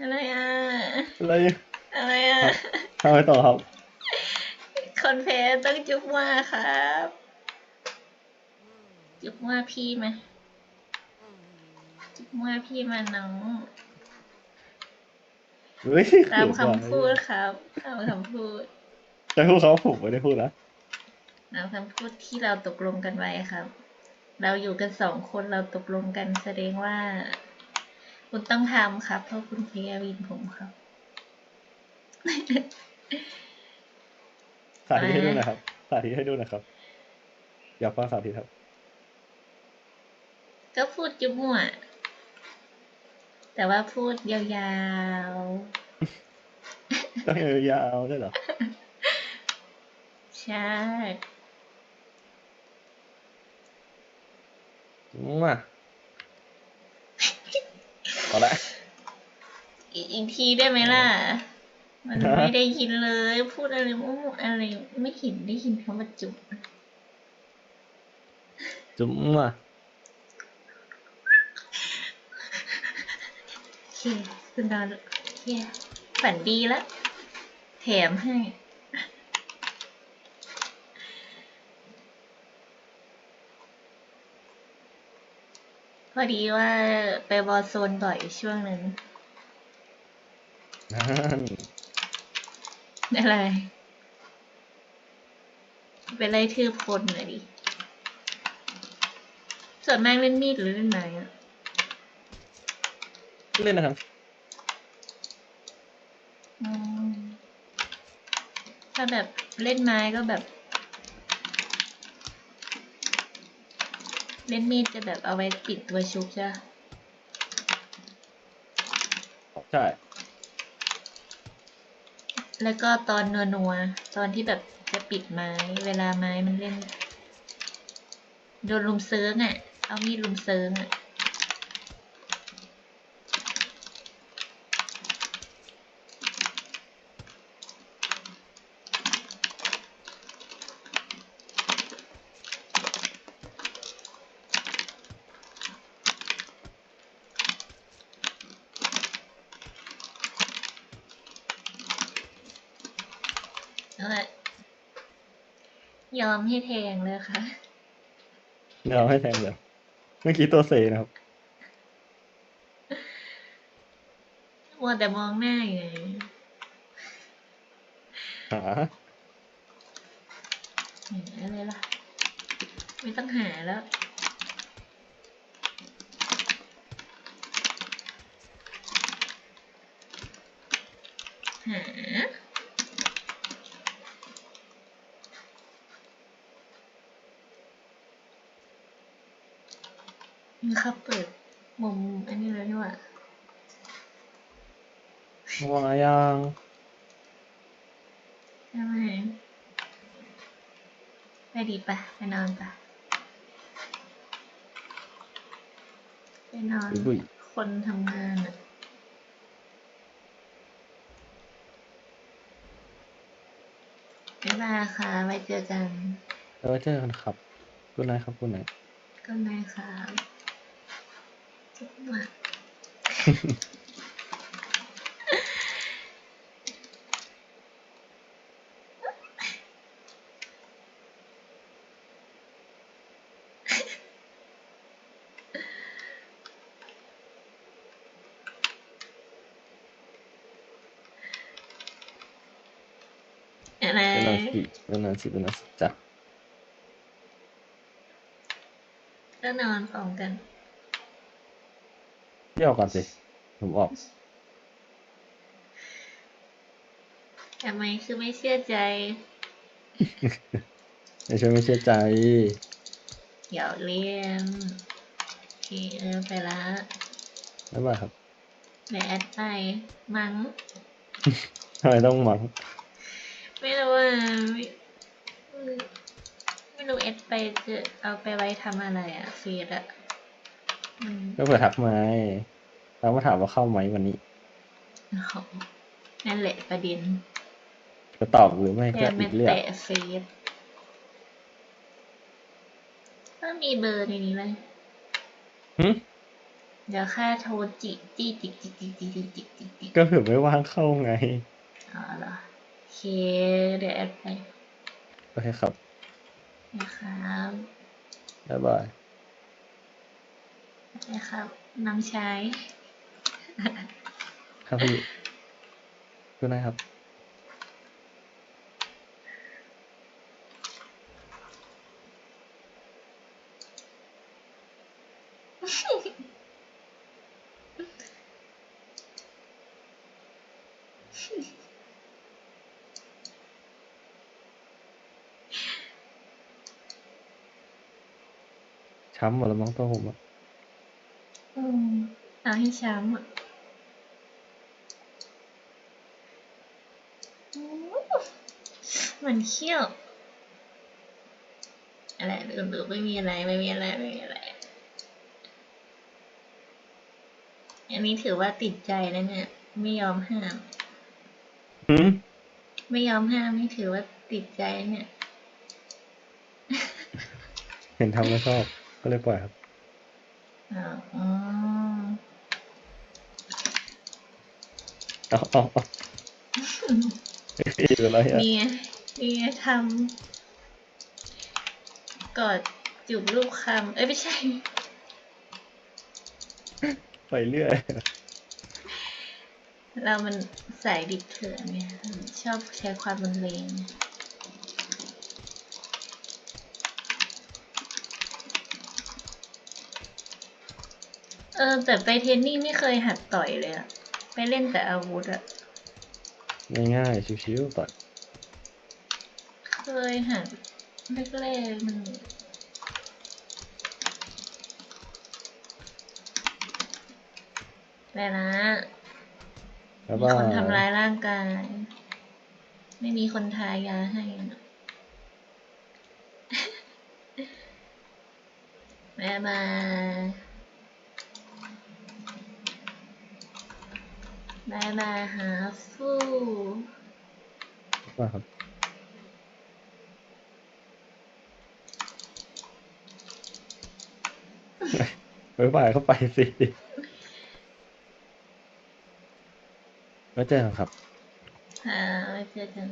อะไรอะ อะไรอะไรอะทำไมต่อครับ คนแพ้ต้องจุ๊บว่าครับ จุ๊บว่าพี่ไหมจุ๊บว่าพี่มาน้องเฮ้ยตามเขินว่ะคำพูดครับตามคำพูดจะพูดเขาผมไม่ได้พูดนะตามคำพูดที่เราตกลงกันไว้ครับ เราอยู่กันสองคนเราตกลงกันแสดงว่า คุณต้องทำครับ เพราะคุณเทียวินผมครับสาธิตให้ดูหนะครับ สาธิตให้ดูหนะครับ อยากฟังสาธิตครับ ก็พูดจุ๊บมั่วแต่ว่าพูดยาวต้องยาวๆใช่เหรอๆใช่มา พอละอีกอีกทีได้ไหมล่ะ มันไม่ได้ยินเลย พูดอะไรมั่วๆอะไรไม่เห็นได้ยินคำว่าจุ๊บจุ๊มมาโอเคคุณนอนโอเคฝันดีแล้วแถมให้ พอดีว่าไปบอลโซนบ่อยช่วงหนึ่งนั่นอะไรไปไล่ทืบคนหน่อยดิ ส่วนมากเล่นมีดหรือเล่นไม้อะเล่นนะครับอืมถ้าแบบเล่นไม้ก็แบบ เล่นมีดจะแบบเอาไว้ปิดตัวชุบใช่ปะใช่ แล้วก็ตอนนัวนัวๆตอนที่แบบจะปิดไม้ เวลาไม้มันเล่น โดนลุมเซิร์งอะ เอามีดลุมเซิร์งอะ ยอมให้แทงเลยค่ะ เดี๋ยวให้แทงเดี๋ยวเมื่อกี้ตัวเซนะครับ มัวแต่มองหน้าอยู่ไงหา เห็นอะไรล่ะ ไม่ต้องหาแล้ว นี่ครับเปิดมุมอันนี้แล้วนี่หว่าวางยังใช่ไหมไปดีปะไปนอนปะไปนอนบุยคนทำงานอะบ๊ายบายค่ะ ไว้เจอกันแล้วไว้เจอกันครับ คุณนายครับคุณนายก็ได้ค่ะ จุ๊บหมาอะไรเป็นนานสิเป็นนานสิเป็นนานสิจ้ะก็นอนพร้อมกัน เที่ยวก่อนสิ ผมออก ทำไมคือไม่เชื่อใจ ไม่ใช่ไม่เชื่อใจ เดี๋ยวเรียนโอเคเออไปละบ๊ายบายครับเดี๋ยวแอดไปมั้ง ทำไมต้องมังไม่รู้ว่าไม่ไม่รู้แอดไปจะเอาไปไว้ทำอะไรอะเฟซอะมัน ก็เผื่อทักมาแล้วมาถามว่าเข้าไหมวันนี้อ๋อนั่นแหละประเด็นจะตอบหรือไม่แทก็นอีไม่กเรื่องแตะเฟซก็มีเบอร์ในนี้เลยหึเดี๋ยวค่าโทรจิกจี้จิกจิกจิกจิกจิกจิกจิกจิกก็เผื่อไม่ว่างเข้าไงอ๋อเหรอโอเคเดี๋ยวแอดไปโอเคครับนะครับบ๊ายบาย นะครับน้ำใช้ครับพี่ดูนะครับ ช้ำหมดแล้วมั้งตัวผมอะ ให้ช้ำอะอืมมันเขี้ยว อะไรดูดูไม่มีอะไรไม่มีอะไรไม่มีอะไร อันนี้ถือว่าติดใจแล้วเนี่ย ไม่ยอมห้ามหืมไม่ยอมห้ามนี่ถือว่าติดใจเนี่ย เห็นทำแล้วชอบก็เลยปล่อยครับ อ๋ออ๋อ เอาเอาเอาอีกอะไรอะนี่ไงนี่ไงทำกอดจูบรูปคำเอ้ยไม่ใช่ ไปเรื่อยเรามันสายดิบเถื่อนเนี่ยชอบใช้ความรุนแรงเออแต่ไปเทนนิ่งไม่เคยหัดต่อยเลยอะ ไปเล่นแต่อาวุธอะง่ายๆชิวๆต่อยเคยหัดแรกๆมันแต่นะแล้วมีว่าคนทำร้ายร่างกาย ไม่มีคนทายาให้นะบายบาย บายบายหาฟู่ว่าครับ บายบายเข้าไปสิแล้วเจอกันครับ ค่ะไว้เจอกัน